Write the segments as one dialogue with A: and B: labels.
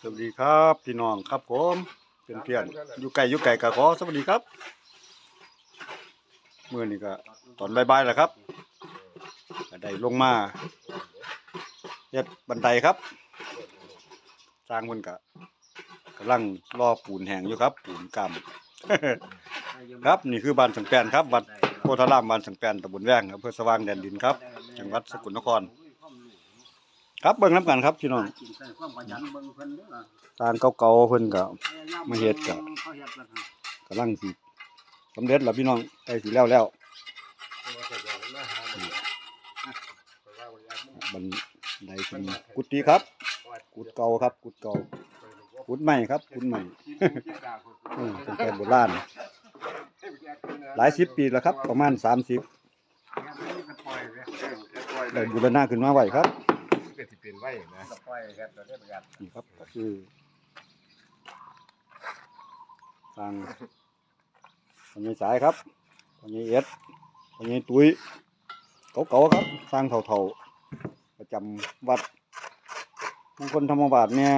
A: สวัสดีครับพี่น้องครับผมเป็นเพื่อนอยู่ไกลอยู่ไกลก็ขอสวัสดีครับมื้อนี้ก็ตอนบ่ายๆแล้วครับก็ได้ลงมาเฮ็ดบันไดครับ สร้างเพิ่นก็กำลังรอปูนแห้งอยู่ครับ ปูนกำครับนี่คือบ้านสังแปนครับวัดโพธารามบ้านสังแปนตำบลแว้งอำเภอสว่างแดนดินครับ จังหวัดสกลนคร ครับเบิ่งน้ำกันครับพี่น้องสร้างเก่าๆเพิ่นก็ มาเฮ็ดกะกำลังสิสำเร็จแล้วพี่น้องใกล้สิแล้วแล้วบันไดเป็นกุฏิครับ กุดเก่าครับ กุดเก่ากุดใหม่ครับ กุดใหม่เออเป็นแต่โบราณหลายสิบปีแล้วครับ ประมาณสามสิบได้บูรณะขึ้นมาไว้ครับ
B: ก็สิเป็นไว้นะ
A: นี่ครับก็คือทางพญายสายครับพญายเอ็ดพญายตุ้ยเก่าๆครับสร้างเท่าๆประจำวัดมงคลธรรมบาทเนี่ย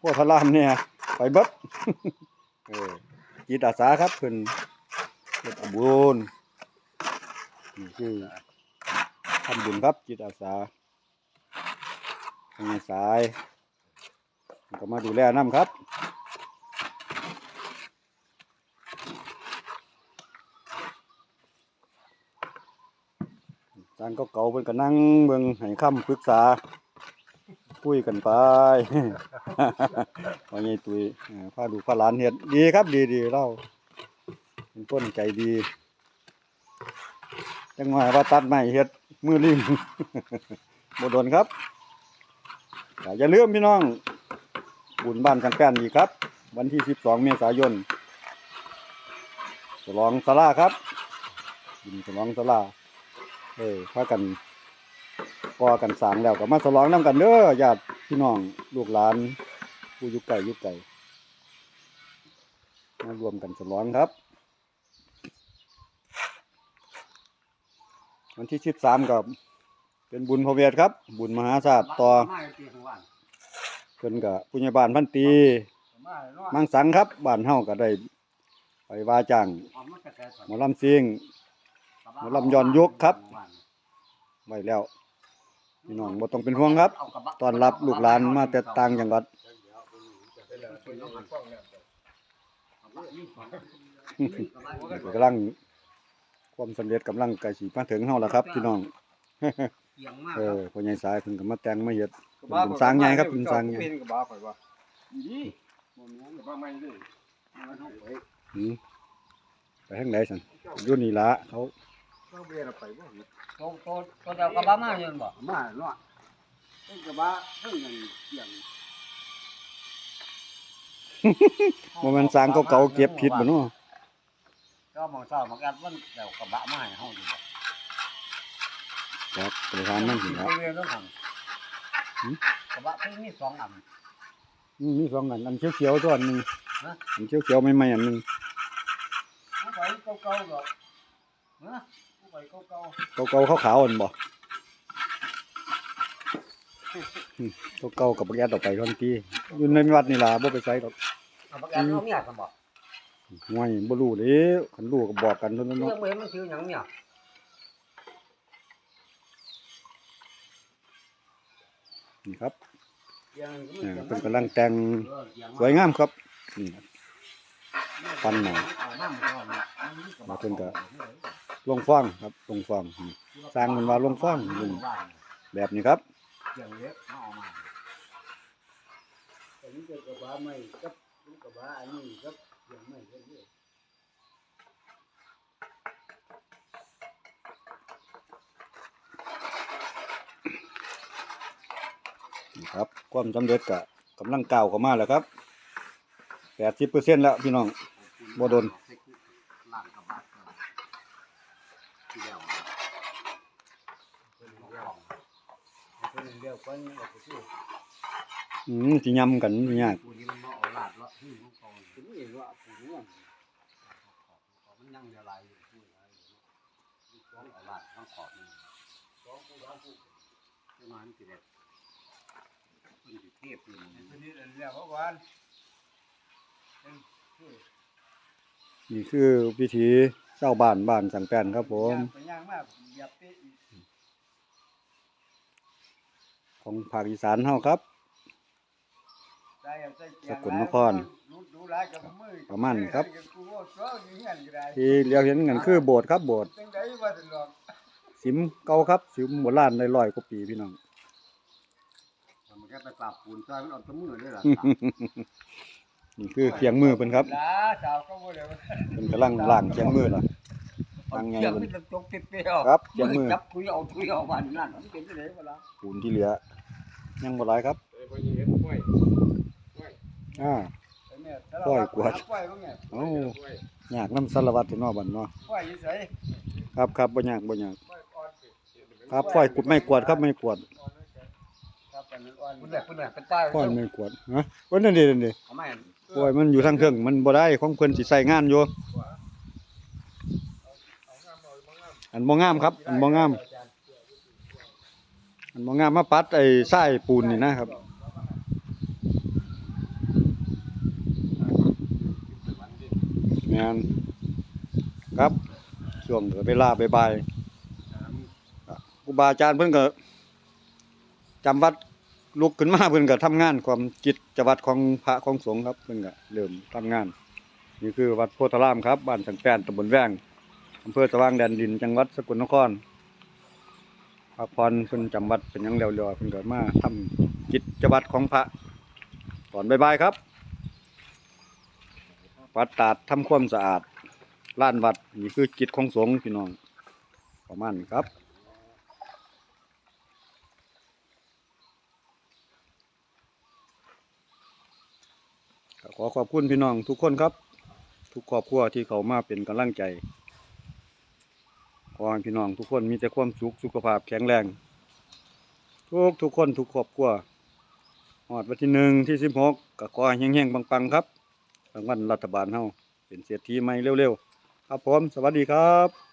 A: พวกพระรามเนี่ย ไปเบิดเออจิตอาสาครับเพิ่นเฮ็ดอบุญนี่คือทำบุญครับจิตอาสา พญายสายก็มาดูแลน้ำครับจางเก่าเพิ่นก็นั่งเบิ่งให้คำปรึกษาคุยกันไปว่าไงตุยพาดูพาหลานเฮ็ดดีครับดีดีเราเป็นคนใจดีจังหวะว่าตัดไม้เฮ็ดมือลิงบ่โดนครับ อย่าลืมพี่น้อง บุญบ้านจังแป้นอีกครับ วันที่ 12 เมษายนฉลองศาลาครับบุญฉลองศาลาเออพากันก่อกันสางแล้วก็มาฉลองน้ำกันเด้อญาติพี่น้องลูกหลานผู้ยุกไก่ยุกไก่มารวมกันฉลองครับ วันที่สิบสามกับ เป็นบุญพระเวทครับ บุญมหาศาสตร์ต่อเพิ่นกับผู้ใหญ่บ้านพันตีมังสังครับบ้านเฮาก็ได้ ไปว่าจ้างหมอลำซิงหมอลำย้อนยุครับไว้แล้วพี่น้องบ่ต้องเป็นห่วงครับตอนรับลูกหลานมาแต่ต่างจังหวัดกำลังความสำเร็จกำลังใกล้สิมาถึงเฮาแล้วครับพี่น้อง เออพ่อใหญ่สายเพิ่นก็มาแต่งมาเฮ็ดเป็นสร้างใหญ่ครับเป็นสร้างใหญ่
B: เป็นกระบะข่อยว่าดีบ่มีกระบะใหม่เลย
A: หือไปทางไหนซั่นอยู่นี่ล่ะเขา
B: เราเบียร์ไปบ่
C: โตโตโตเดียวกับบ้ามาอยู่นั่นบ่
B: มาเนาะเป็นกระบะเพิ่งนั่นเสียง
A: บ่แม่นสร้างเก่าๆเก็บผิดบ่เนาะ
C: ก็มองเช้ามักแอดมันเดียวกับบ้ามาให้เฮาอยู่บ่
A: ครับไปทานมันสิครับ
C: เรียนเรื่องของ
A: หืม
C: กับบ้าเพิ่งมีสองอัน
A: อืมมีสองอันอันเขียวๆตัวอันหนึ่งอันเขียวๆใหม่ๆอันหนึ่ง
C: ผู้ไปเก่าๆก็ฮะผู้ไปเก่า
A: เก่าๆขาวๆอันบ่อืมเก่ากับบักแยดออกไปทันทีอยู่ในวัดนี่ล่ะบ่ไปไสดอก
C: ๆเอาบักแอดเอาเมียกันบ่
A: ห่วยบ่รู้เด้คันรู้ก็บอกกันเท่านั้น
C: เรื่อ
A: เนาะ
C: งบ่เห็นมันชื่อหยังเนี่ย
A: นี่ครับ
C: เสียง
A: เออเพิ่นกำลังแต่งสวยงามครับนี่ปันหน่อยมาเพิ่นก็ลงฟ้างครับลงฟ้างนี่สร้างมันว่าลงฟ้างลงแบบนี้ครับ
C: เสียงเล็กเอาออกมา
B: อันนี้เป็นกระบะใหม่กับกระบะอันนี้ครับเสียงใหม่เรื่อย
A: ครับ ความสำเร็จก็กำลังเก้าวเข้ามาแล้วครับแล้วพี่น้องบดน
C: ล้างกับบ้าก่อนที่แล้วเพิ่นเลี้ยวเพิ่น้อนเอาไปซื้อ
A: อืมสิยำกันยาก
C: ปูนี่มัน เอาลาดละที่ของเขา
B: ๆถึงเองว่าผู้ร่วม
C: ของมันยังเดียวลายอยู่พูดอะต้องเอาลาดต้องขอบนี่สองผู้สามผู้ประมาณกี่เด็ดพิ่นสิเทพอยู่
B: คนนี้เรียกเขานเป็นคือ
A: นี่คือวิถีชาบ้านบ้านสังแปนครับผม
B: ไปย่างมากอย่าเปะอีก
A: ของภาคอีสานเฮาครับ
B: ได้เอาใส่แกง
A: สกลนคร
B: ดูดูหลายกับมือ
A: ประมาณนี้ครับ
B: กูว่าซ้ออยู่เงี้ยก็ได้
A: ที่เรียวเห็นกันคือโบสถ์ครับโบสถ์
B: จังไดว่าสิหรอก
A: สิมเก่าครับ สิมโบราณได้ร้อยกว่าปีพี่น้อง
C: แค่ไปปราบปูนซอยมันเอาแตะมือเลยล่ะ
A: นี่คือเคียงมือเพิ่นครับ
B: หลาสาวก็บ่ได้ว่า
A: เพิ่นกำลังล้างเคียงมือล่ะตั้งไง
C: เสียง
A: เพิ่น
C: มันจะจกเปรี้ยว
A: ครับเคียงมือ
C: จับคุยเอาคุยเอาบ้านนั่นมันเป็นจังได๋บ่ล่ะ
A: ปูนที่เหลือ ยังบ่หลายครับอ่า
B: ไอ้แม่
A: ปล่อยกวด
B: ปล่อยบ่ไง
A: เอ้ายากน้ำสารวัตรที่นอบันเนาะ
B: ปล่อยอยู่ไส
A: ครับครับบ่ยากบ่ยาก
B: ปล่อยอ่อนสิ
A: ครับฝ้อยกุดไม่กวาดครับไม่กวาด
B: ครับอัน นั้นอ่อน
C: พุ่นแหละพุ่นแหละเป็นใต้
A: ฝ้อยไม่กวาดฮะว่านั่นดินั่นดิ
C: เอาไม่
A: ฝ้อยมันอยู่ทางเครื่องมันบ่ได้ของเพิ่นสิใส่งานอยู่อันบ่งามครับ อันบ่งาม อันบ่งามมาปัดไอ้ทรายปูนนี่นะครับงานครับช่วงเวลาบ่ายๆครูบาอาจารย์เพิ่นก็จำวัด ลุกขึ้นมาเพิ่นก็ทำงานความกิตจวัตของพระของสงฆ์ครับเพิ่นก็เริ่มทำงาน นี่คือวัดโพธารามครับบ้านสังแปนตำบลแว้งอำเภอสว่างแดนดินจังหวัดสกลนครพักผ่อนเพิ่นจำวัดเป็นยังแล้วๆเพิ่นก็มาทำกิตจวัตของพระตอนบายๆครับปัดตาดทำความสะอาดล้านวัดนี่คือกิจของสงฆ์พี่น้องประมาณนี้ครับ อขอบคุณพี่น้องทุกคนครับ ทุกครอบครัวที่เขามาเป็นกำลังใจขอให้พี่น้องทุกคนมีแต่ความสุขสุขภาพแข็งแรง ทุกทุกคนทุกครอบครัวหอดวันที่หนึ่งที่สิบหกก็ขอให้งๆปังๆครับรางวัลรัฐบาลเฮาเป็นเศรษฐีใหม่เร็วๆ ครับผม สวัสดีครับ